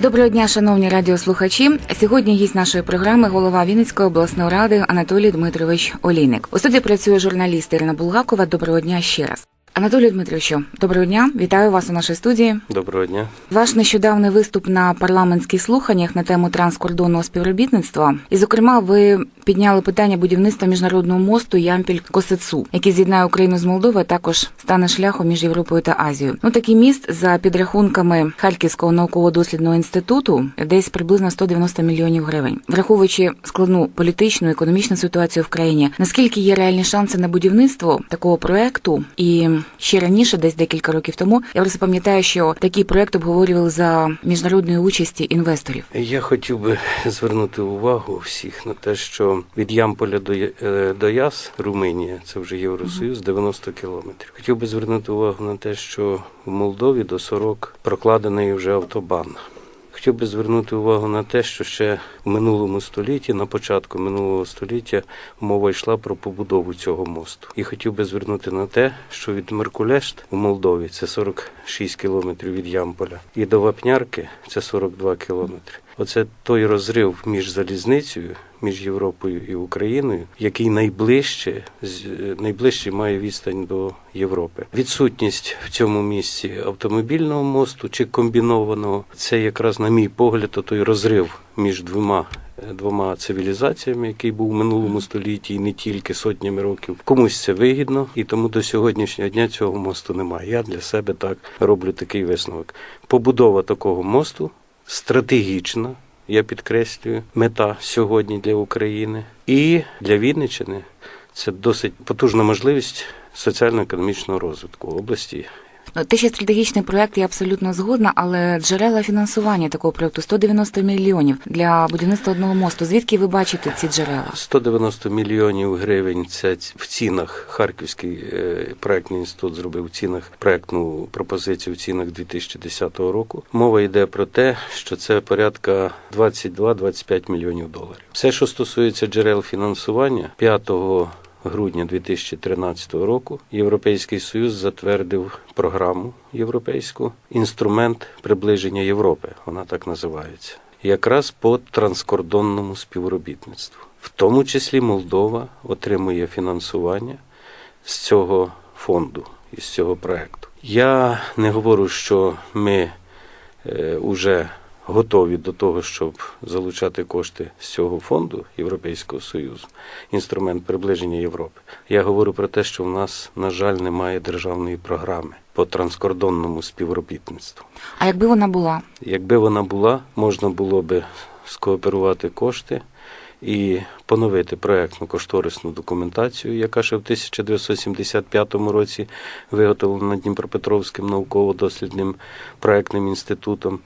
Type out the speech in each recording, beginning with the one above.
Доброго дня, шановні радіослухачі. Сьогодні гість нашої програми голова Вінницької обласної ради Анатолій Дмитрович Олійник. У студії працює журналіст Ірина Булгакова. Доброго дня ще раз. Анатолію Дмитровичу, доброго дня. Вітаю вас у нашій студії. Доброго дня. Ваш нещодавний виступ на парламентських слуханнях на тему транскордонного співробітництва, і, зокрема, ви підняли питання будівництва міжнародного мосту Ямпіль Косецу, який з'єднає Україну з Молдовою, а також стане шляхом між Європою та Азією. Ну такий міст за підрахунками Харківського науково-дослідного інституту десь приблизно 190 мільйонів гривень, враховуючи складну політичну економічну ситуацію в країні. Наскільки є реальні шанси на будівництво такого проекту? І ще раніше, десь декілька років тому, я просто пам'ятаю, що такий проект обговорювали за міжнародної участі інвесторів. Я хотів би звернути увагу всіх на те, що від Ямполя до, е, до Яс, Румунія, це вже Євросоюз, 90 кілометрів. Хотів би звернути увагу на те, що в Молдові до 40 прокладений вже автобан. Хотів би звернути увагу на те, що ще в минулому столітті, на початку минулого століття, мова йшла про побудову цього мосту. І хотів би звернути на те, що від Меркулешт у Молдові це 46 кілометрів від Ямполя, і до Вапнярки це 42 кілометри. Оце той розрив між залізницею, між Європою і Україною, який найближче найближче має відстань до Європи. Відсутність в цьому місці автомобільного мосту чи комбінованого це якраз, на мій погляд, той розрив між двома. Двома цивілізаціями, який був у минулому столітті, і не тільки сотнями років, комусь це вигідно, і тому до сьогоднішнього дня цього мосту немає. Я для себе так роблю такий висновок. Побудова такого мосту стратегічна, я підкреслюю, мета сьогодні для України і для Вінниччини це досить потужна можливість соціально-економічного розвитку області. Ну, Те, що стратегічний проект, я абсолютно згодна, але джерела фінансування такого проекту 190 мільйонів для будівництва одного мосту. Звідки ви бачите ці джерела? 190 мільйонів гривень це в цінах. Харківський е, проектний інститут зробив в цінах проектну пропозицію в цінах 2010 року. Мова йде про те, що це порядка 22-25 мільйонів доларів. Все, що стосується джерел фінансування, 5 грудня 2013 року Європейський Союз затвердив програму європейську інструмент приближення Європи. Вона так називається. Якраз по транскордонному співробітництву. В тому числі Молдова отримує фінансування з цього фонду із цього проекту. Я не говорю, що ми е, уже готові до того, щоб залучати кошти з цього фонду Європейського Союзу, інструмент приближення Європи. Я говорю про те, що в нас, на жаль, немає державної програми по транскордонному співробітництву. А якби вона була? Якби вона була, можна було би скооперувати кошти і поновити проектну кошторисну документацію, яка ще в 1975 році виготовлена Дніпропетровським науково-дослідним проектним інститутом.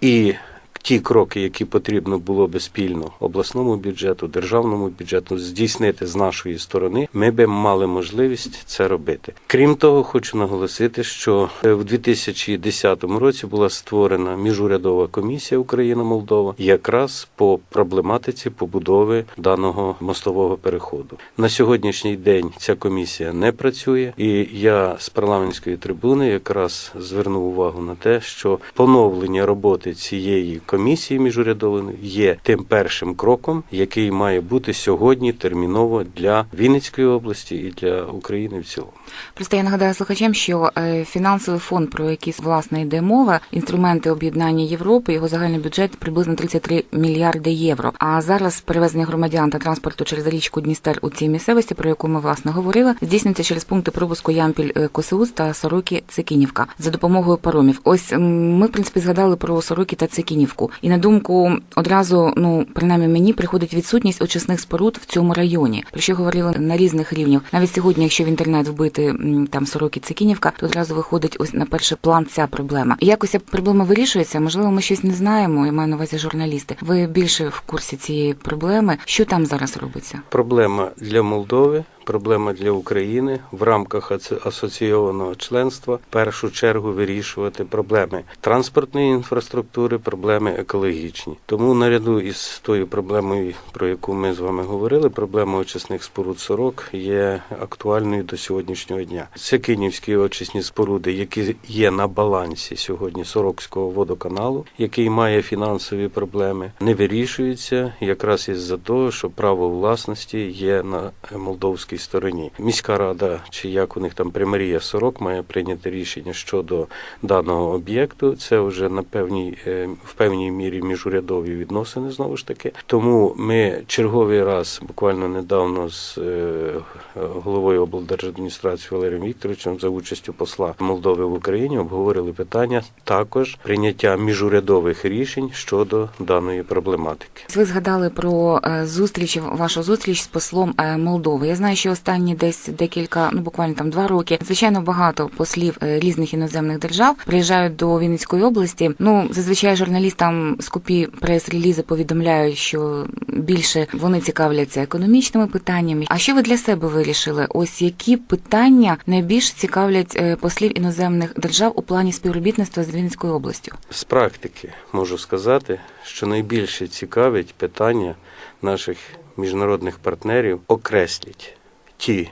І ті кроки, які потрібно було би спільно обласному бюджету, державному бюджету здійснити з нашої сторони, ми би мали можливість це робити. Крім того, хочу наголосити, що е, в 2010 році була створена міжурядова комісія Україна-Молдова якраз по проблематиці побудови даного мостового переходу. На сьогоднішній день ця комісія не працює, і я з парламентської трибуни якраз звернув увагу на те, що поновлення роботи цієї комісії міжурядової є тим першим кроком, який має бути сьогодні терміново для Вінницької області і для України в цілому. Просто я нагадаю слухачам, що е, фінансовий фонд, про який власне йде мова, інструменти об'єднання Європи, його загальний бюджет приблизно 33 мільярди євро. А зараз перевезення громадян та транспорту через річку Дністер у цій місцевості, про яку ми власне говорили, здійснюється через пункти пропуску Ямпіль е, Косеуз та Сороки Цикінівка за допомогою паромів. Ось ми в принципі згадали про Сороки та Цикінівку. І на думку одразу, ну принаймні мені приходить відсутність очисних споруд в цьому районі, про що говорили на різних рівнях. Навіть сьогодні, якщо в інтернет вбити там Сороки Цикінівка, то одразу виходить ось на перший план ця проблема. І якось ця проблема вирішується. Можливо, ми щось не знаємо. Я маю на увазі журналісти. Ви більше в курсі цієї проблеми. Що там зараз робиться? Проблема для Молдови, проблема для України в рамках ас- асоційованого членства в першу чергу вирішувати проблеми транспортної інфраструктури, проблеми екологічні. Тому наряду із тою проблемою, про яку ми з вами говорили, проблема очисних споруд сорок є актуальною до сьогоднішнього дня. Це київські очисні споруди, які є на балансі сьогодні Сорокського водоканалу, який має фінансові проблеми, не вирішуються якраз із-за того, що право власності є на молдовській стороні. Міська рада, чи як у них там примарія Сорок, має прийняти рішення щодо даного об'єкту. Це вже на певній е, в певній мірі міжурядові відносини знову ж таки. Тому ми черговий раз буквально недавно з е, головою облдержадміністрації Валерієм Вікторовичем за участю посла Молдови в Україні обговорили питання також прийняття міжурядових рішень щодо даної проблематики. Ви згадали про е, зустріч, вашу зустріч з послом Молдови. Я знаю, що останні десь декілька, ну буквально там два роки, звичайно, багато послів е, різних іноземних держав приїжджають до Вінницької області. Ну зазвичай журналістам скупі прес-релізи повідомляють, що більше вони цікавляться економічними питаннями. А що ви для себе вирішили? Ось які питання найбільш цікавлять е, послів іноземних держав у плані співробітництва з Вінницькою областю? З практики можу сказати, що найбільше цікавить питання наших міжнародних партнерів окресліть ті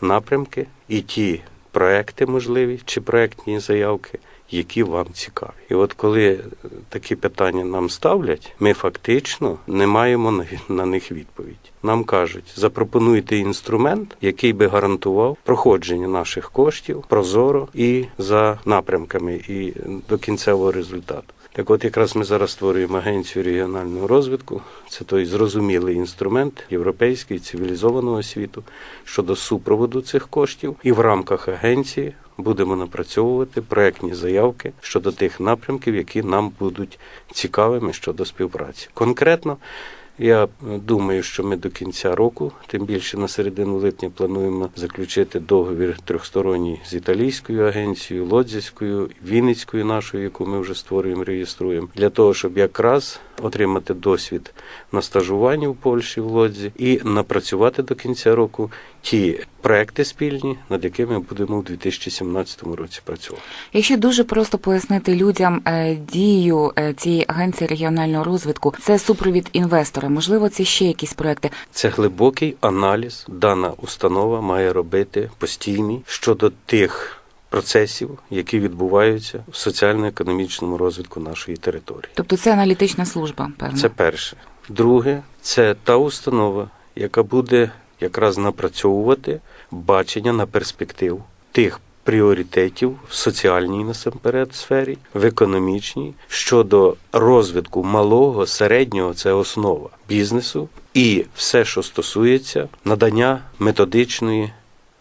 напрямки і ті проекти можливі чи проектні заявки, які вам цікаві. І от коли такі питання нам ставлять, ми фактично не маємо на них відповідь. Нам кажуть, запропонуйте інструмент, який би гарантував проходження наших коштів прозоро і за напрямками, і до кінцевого результату. Так от якраз ми зараз створюємо агенцію регіонального розвитку. Це той зрозумілий інструмент європейський цивілізованого світу щодо супроводу цих коштів. І в рамках агенції будемо напрацьовувати проектні заявки щодо тих напрямків, які нам будуть цікавими щодо співпраці. Конкретно я думаю, що ми до кінця року, тим більше на середину липня, плануємо заключити договір трьохсторонній з італійською агенцією, лодзівською, вінницькою нашою, яку ми вже створюємо, реєструємо, для того, щоб якраз отримати досвід на стажуванні в Польщі в Лодзі і напрацювати до кінця року ті проекти спільні, над якими будемо в 2017 році працювати. Якщо дуже просто пояснити людям е, дію е, цієї агенції регіонального розвитку, це супровід інвестора. Можливо, це ще якісь проекти. Це глибокий аналіз. Дана установа має робити постійний щодо тих процесів, які відбуваються в соціально-економічному розвитку нашої території. Тобто це аналітична служба, певно. Це перше. Друге, це та установа, яка буде якраз напрацьовувати бачення на перспективу тих пріоритетів в соціальній насамперед сфері, в економічній щодо розвитку малого, середнього це основа бізнесу і все, що стосується надання методичної.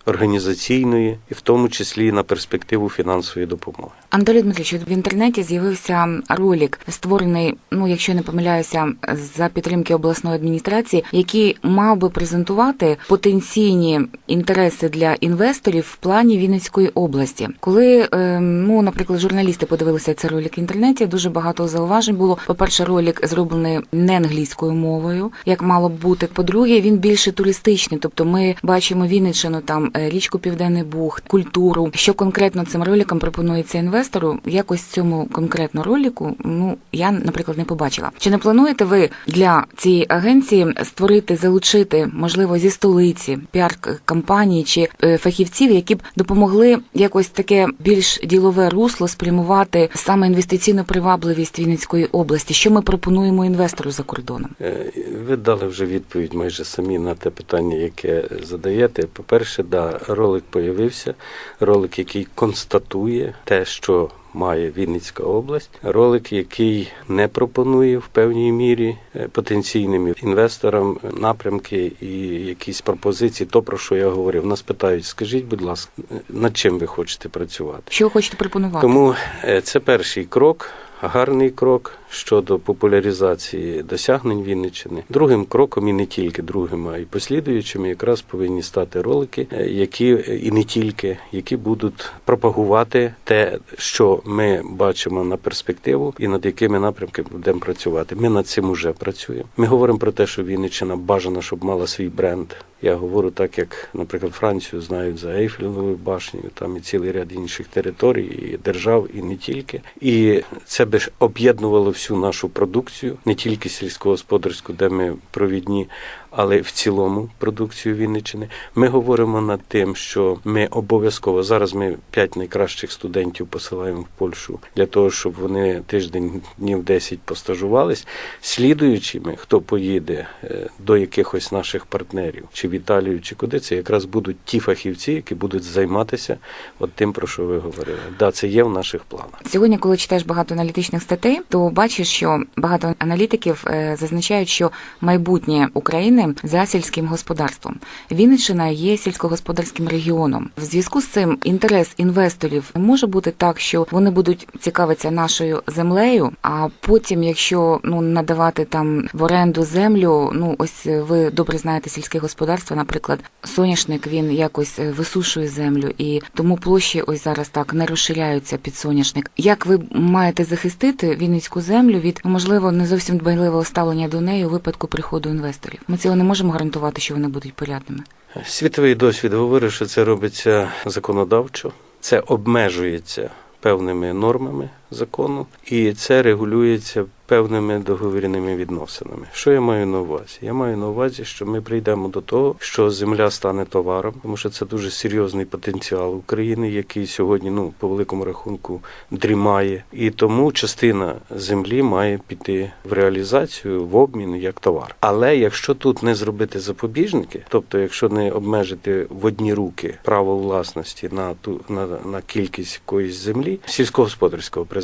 Організаційної і в тому числі на перспективу фінансової допомоги. Анатолій Дмитрович, в інтернеті з'явився ролик, створений, ну якщо я не помиляюся, за підтримки обласної адміністрації, який мав би презентувати потенційні інтереси для інвесторів в плані Вінницької області. Коли е, ну, наприклад, журналісти подивилися цей ролик в інтернеті, дуже багато зауважень було. По перше, ролик зроблений не англійською мовою, як мало б бути. По-друге, він більше туристичний, тобто ми бачимо Вінниччину, там е, річку Південний Буг, культуру. Що конкретно цим роликом пропонується інвестору? Якось цьому конкретно ролику, ну я, наприклад, не побачила. Чи не плануєте ви для цієї агенції створити, залучити, можливо, зі столиці піар-кампанії чи е, фахівців, які б допомогли якось таке більш ділове русло спрямувати саме інвестиційну привабливість Вінницької області? Що ми пропонуємо інвестору за кордоном? Е, Ви дали вже відповідь майже самі на те питання, яке задаєте. По-перше, да, ролик появився, ролик, який констатує те, що має Вінницька область, ролик, який не пропонує в певній мірі е, потенційним інвесторам напрямки і якісь пропозиції. То про що я говорив. Нас питають, скажіть, будь ласка, над чим ви хочете працювати? Що ви хочете пропонувати? Тому е, це перший крок, гарний крок. Щодо популяризації досягнень Вінниччини. Другим кроком, і не тільки другим, а й послідуючими, якраз повинні стати ролики, е, які і не тільки, які будуть пропагувати те, що ми бачимо на перспективу, і над якими напрямками будемо працювати. Ми над цим уже працюємо. Ми говоримо про те, що Вінниччина бажано, щоб мала свій бренд. Я говорю так, як, наприклад, Францію знають за Ейфелевою башнею, там і цілий ряд інших територій, і держав, і не тільки. І це би ж об'єднувало всю нашу продукцію, не тільки сільськогосподарську, де ми провідні, але в цілому продукцію Вінниччини. Ми говоримо над тим, що ми обов'язково зараз ми п'ять найкращих студентів посилаємо в Польщу для того, щоб вони тиждень днів 10 постажувались. Слідуючими, хто поїде е, до якихось наших партнерів, чи в Італію, чи куди, це якраз будуть ті фахівці, які будуть займатися от тим, про що ви говорили. Да, це є в наших планах. Сьогодні, коли читаєш багато аналітичних статей, то бачиш, що багато аналітиків е, зазначають, що майбутнє України за сільським господарством. Вінниччина є сільськогосподарським регіоном. В зв'язку з цим інтерес інвесторів може бути так, що вони будуть цікавитися нашою землею, а потім, якщо ну надавати там в оренду землю, ну ось е, ви добре знаєте сільське господарство, наприклад, соняшник він якось е, висушує землю, і тому площі ось зараз так не розширяються під соняшник. Як ви маєте захистити Вінницьку землю від можливо не зовсім дбайливого ставлення до неї у випадку приходу інвесторів? Ми цього не можемо гарантувати, що вони будуть порядними. Світовий досвід говорить, що це робиться законодавчо, це обмежується певними нормами закону, і це регулюється певними договірними відносинами. Що я маю на увазі? Я маю на увазі, що ми прийдемо до того, що земля стане товаром, тому що це дуже серйозний потенціал України, який сьогодні, ну по великому рахунку, дрімає, і тому частина землі має піти в реалізацію в обмін як товар. Але якщо тут не зробити запобіжники, тобто якщо не обмежити в одні руки право власності на ту на, на кількість якоїсь землі сільськогосподарського призначення,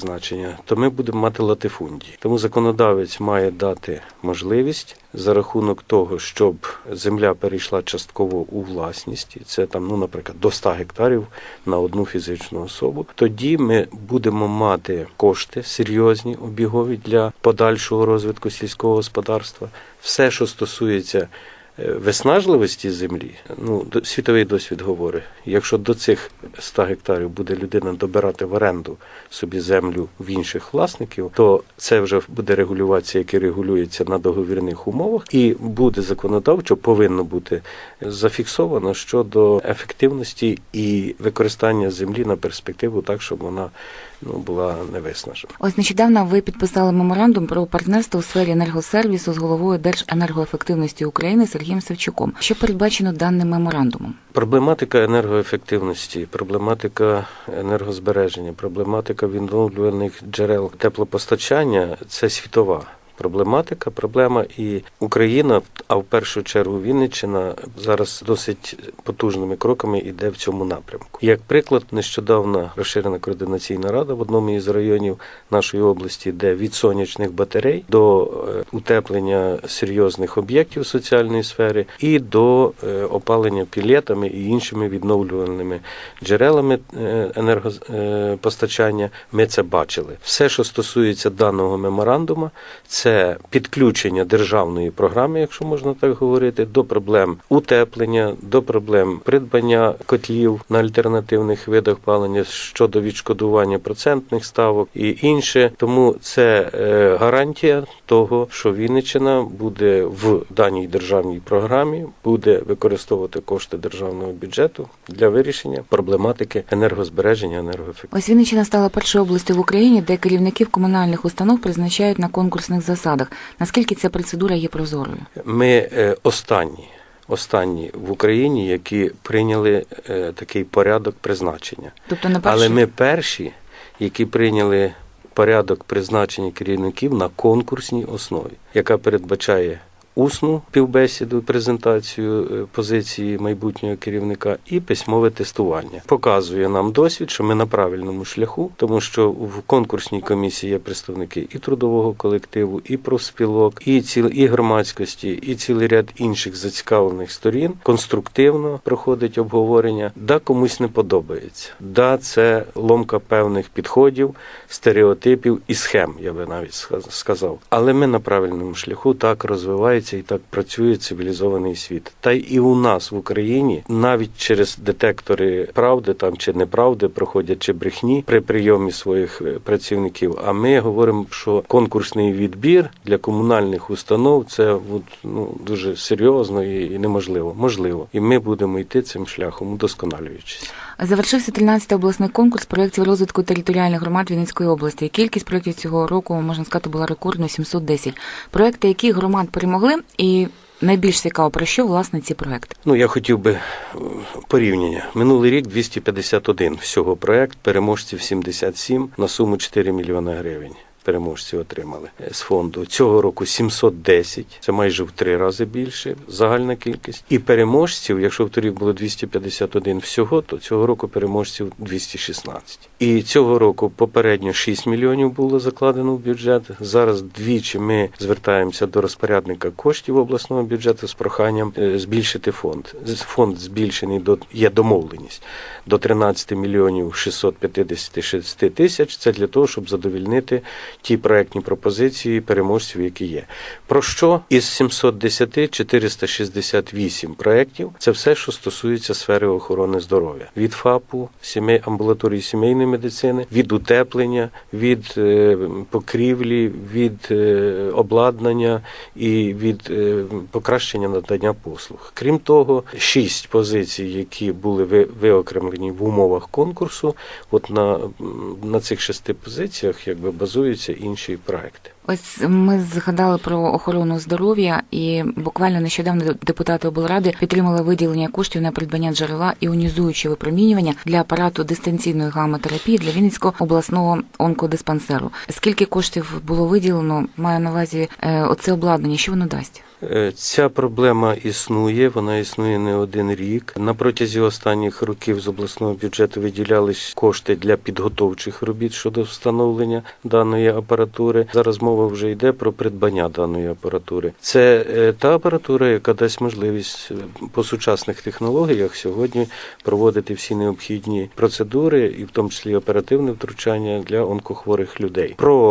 то ми будемо мати латифундії. Тому законодавець має дати можливість за рахунок того, щоб земля перейшла частково у власність, це там, ну, наприклад, до 100 гектарів на одну фізичну особу. Тоді ми будемо мати кошти серйозні обігові для подальшого розвитку сільського господарства. Все, що стосується виснажливості землі, ну світовий досвід говорить, якщо до цих 100 гектарів буде людина добирати в оренду собі землю в інших власників, то це вже буде регулюватися, яке регулюється на договірних умовах, і буде законодавчо повинно бути зафіксовано щодо ефективності і використання землі на перспективу, так щоб вона була не виснажена. Ось нещодавно ви підписали меморандум про партнерство у сфері енергосервісу з головою Держенергоефективності України Сергієм Савчуком. Що передбачено даним меморандумом? Проблематика енергоефективності, проблематика енергозбереження, проблематика відновлюваних джерел теплопостачання це світова. Проблематика, проблема і Україна, а в першу чергу Вінниччина зараз досить потужними кроками йде в цьому напрямку. Як приклад, нещодавно розширена координаційна рада в одному із районів нашої області, де від сонячних батарей до е, утеплення серйозних об'єктів соціальної сфери і до е, опалення пілетами і іншими відновлювальними джерелами е, енергопостачання. Ми це бачили. Все, що стосується даного меморандуму, це підключення державної програми, якщо можна так говорити, до проблем утеплення, до проблем придбання котлів на альтернативних видах палення щодо відшкодування процентних ставок і інше. Тому це е, гарантія того, що Вінниччина буде в даній державній програмі буде використовувати кошти державного бюджету для вирішення проблематики енергозбереження енергоефективності. Ось Вінниччина стала першою областю в Україні, де керівників комунальних установ призначають на конкурсних засадах. Наскільки ця процедура є прозорою? Ми е, останні, останні в Україні, які прийняли е, такий порядок призначення. Тобто на перші? Але ми перші, які прийняли порядок призначення керівників на конкурсній основі, яка передбачає усну півбесіду, презентацію е, позиції майбутнього керівника і письмове тестування. Показує нам досвід, що ми на правильному шляху, тому що в конкурсній комісії є представники і трудового колективу, і профспілок, і ціл і громадськості, і цілий ряд інших зацікавлених сторін. Конструктивно проходить обговорення. Да, комусь не подобається. Да, це ломка певних підходів, стереотипів і схем, я би навіть сказав. Але ми на правильному шляху так розвивається і так працює цивілізований світ. Та й і у нас в Україні навіть через детектори правди там чи неправди проходять чи брехні при прийомі своїх е, працівників. А ми говоримо, що конкурсний відбір для комунальних установ це от, ну дуже серйозно і неможливо. Можливо, і ми будемо йти цим шляхом, удосконалюючись. Завершився 13-й обласний конкурс проєктів розвитку територіальних громад Вінницької області. Кількість проєктів цього року, можна сказати, була рекордною 710. Проєкти, які громад перемогли, і найбільш цікаво, про що власне ці проєкти. Ну, я хотів би е, порівняння. Минулий рік 251 всього проект, переможців 77 на суму 4 мільйони гривень. Переможці отримали з фонду цього року 710, це майже в три рази більше загальна кількість. І переможців, якщо в торік було 251 всього, то цього року переможців 216. І цього року попередньо 6 мільйонів було закладено в бюджет. Зараз двічі ми звертаємося до розпорядника коштів обласного бюджету з проханням е, збільшити фонд. Фонд збільшений до є домовленість до 13 мільйонів 656 тисяч. Це для того, щоб задовільнити ті проектні пропозиції переможців, які є. Про що із 710 468 проєктів це все, що стосується сфери охорони здоров'я від ФАПу, сімей амбулаторії сімейної медицини, від утеплення, від е, покрівлі, від е, обладнання і від е, покращення надання послуг. Крім того, шість позицій, які були ви- виокремлені в умовах конкурсу. От на, на цих шести позиціях якби базуються інші проекти. Ось ми згадали про охорону здоров'я, і буквально нещодавно депутати облради підтримали виділення коштів на придбання джерела іонізуючого випромінювання для апарату дистанційної гамотерапії для Вінницького обласного онкодиспансеру. Скільки коштів було виділено? Маю на увазі е, оце обладнання. Що воно дасть? Е, Ця проблема існує, вона існує не один рік. На протязі останніх років з обласного бюджету виділялись кошти для підготовчих робіт щодо встановлення даної апаратури. Зараз мова вже йде про придбання даної апаратури. Це е, та апаратура, яка дасть можливість е, по сучасних технологіях сьогодні проводити всі необхідні процедури, і в тому числі оперативне втручання для онкохворих людей. Про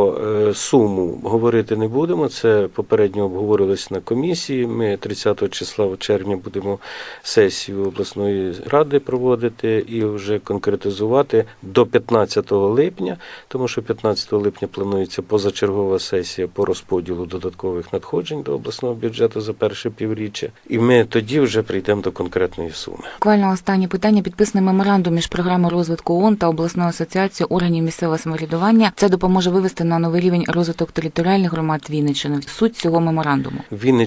суму говорити не будемо. Це попередньо обговорилось на комісії. Ми 30 числа в червня будемо сесію обласної ради проводити і вже конкретизувати до 15 липня, тому що 15 липня планується позачергова сесія по розподілу додаткових надходжень до обласного бюджету за перше півріччя. І ми тоді вже прийдемо до конкретної суми. Буквально останнє питання. Підписаний меморандум між програмою розвитку ООН та обласною асоціацією органів місцевого самоврядування. Це допоможе вивести на новий рівень розвиток територіальних громад Вінниччини. Суть цього меморандуму.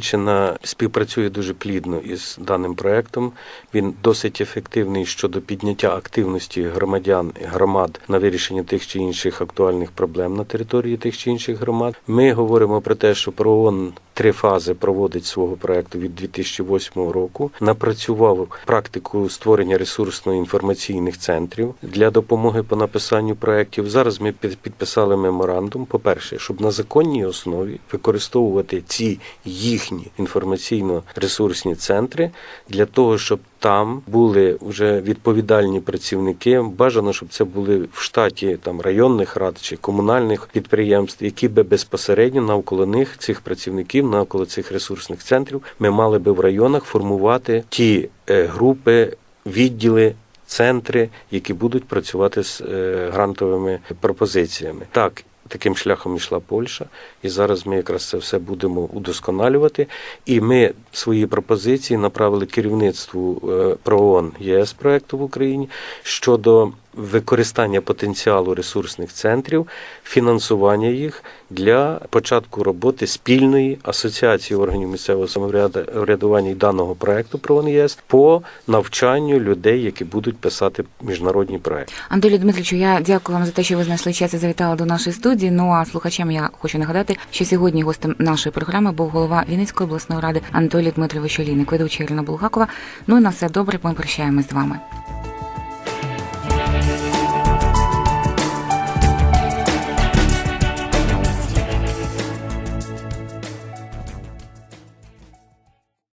Вінниччина співпрацює дуже плідно із даним проектом. Він досить ефективний щодо підняття активності громадян громад на вирішення тих чи інших актуальних проблем на території тих чи інших громад. Ми говоримо про те, що ПРООН три фази проводить свого проекту від 2008 року. Напрацював практику створення ресурсно-інформаційних центрів для допомоги по написанню проектів. Зараз ми підписали меморандум. По перше, щоб на законній основі використовувати ці їхні інформаційно-ресурсні центри для того, щоб там були вже відповідальні працівники. Бажано, щоб це були в штаті там районних рад чи комунальних підприємств, які би безпосередньо навколо них цих працівників, навколо цих ресурсних центрів, ми мали би в районах формувати ті е, групи, відділи. Центри, які будуть працювати з е, грантовими пропозиціями, так таким шляхом йшла Польща, і зараз ми якраз це все будемо удосконалювати. І ми свої пропозиції направили керівництву е, ПРООН ЄС проекту в Україні щодо використання потенціалу ресурсних центрів, фінансування їх для початку роботи спільної асоціації органів місцевого самоврядування і даного проекту про ЄС по навчанню людей, які будуть писати міжнародні проекти. Анатолій Дмитровичу, я дякую вам за те, що ви знайшли час і завітали до нашої студії. Ну а слухачам я хочу нагадати, що сьогодні гостем нашої програми був голова Вінницької обласної ради Анатолій Дмитрович Олійник, ведуча Ірина Булгакова. Ну і на все добре. Ми прощаємось з вами.